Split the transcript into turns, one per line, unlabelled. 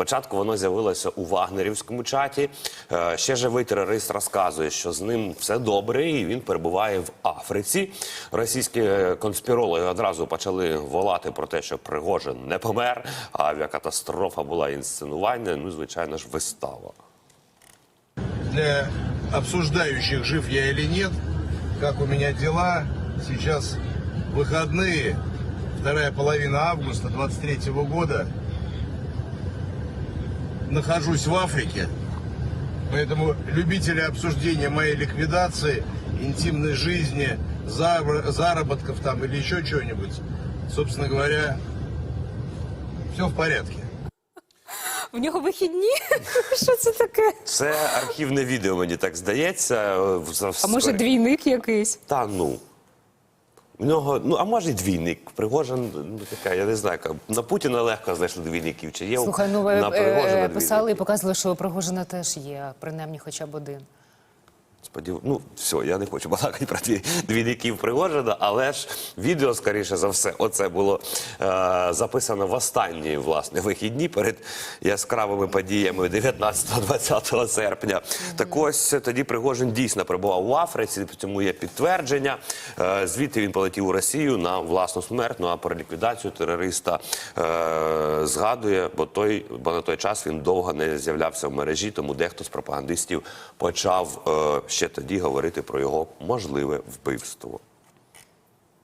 Спочатку воно з'явилося у вагнерівському чаті. Е, Ще живий терорист розказує, що з ним все добре, і він перебуває в Африці. Російські е, конспірологи одразу почали волати про те, що Пригожин не помер, авіакатастрофа була інсценування. Ну, звичайно ж, вистава.
для обсуждающих, жив я или нет, как у меня дела. Сейчас выходные, вторая половина августа 23 года. Нахожусь в Африке, поэтому любители обсуждения моей ликвидации, интимной жизни, заработков там или еще чего-нибудь, собственно говоря, все в порядке.
В нього вихідні? Що це таке?
Це архівне відео, мені так здається. Е,
А може двійник якийсь?
Та ну. В нього, ну а може й двійник. Пригожин, ну така, я не знаю, яка- на Путіна легко знайшли двійників. Чи є
Слухай, ну ви
на Пригожина
е, писали і показували, що у Пригожина теж є, принаймні хоча б один.
Сподів... Ну, все, я не хочу балакати про дві... двійників Пригожина, але ж відео, скоріше за все, оце було е... записано в останні власне вихідні перед яскравими подіями 19-20 серпня. Так ось тоді Пригожин дійсно перебував в Африці, цьому є підтвердження. Е... Звідти він полетів у Росію на власну смерть. Ну а про ліквідацію терориста е... згадує, бо той, бо на той час він довго не з'являвся в мережі, тому дехто з пропагандистів почав е, ще тоді говорити про його можливе вбивство.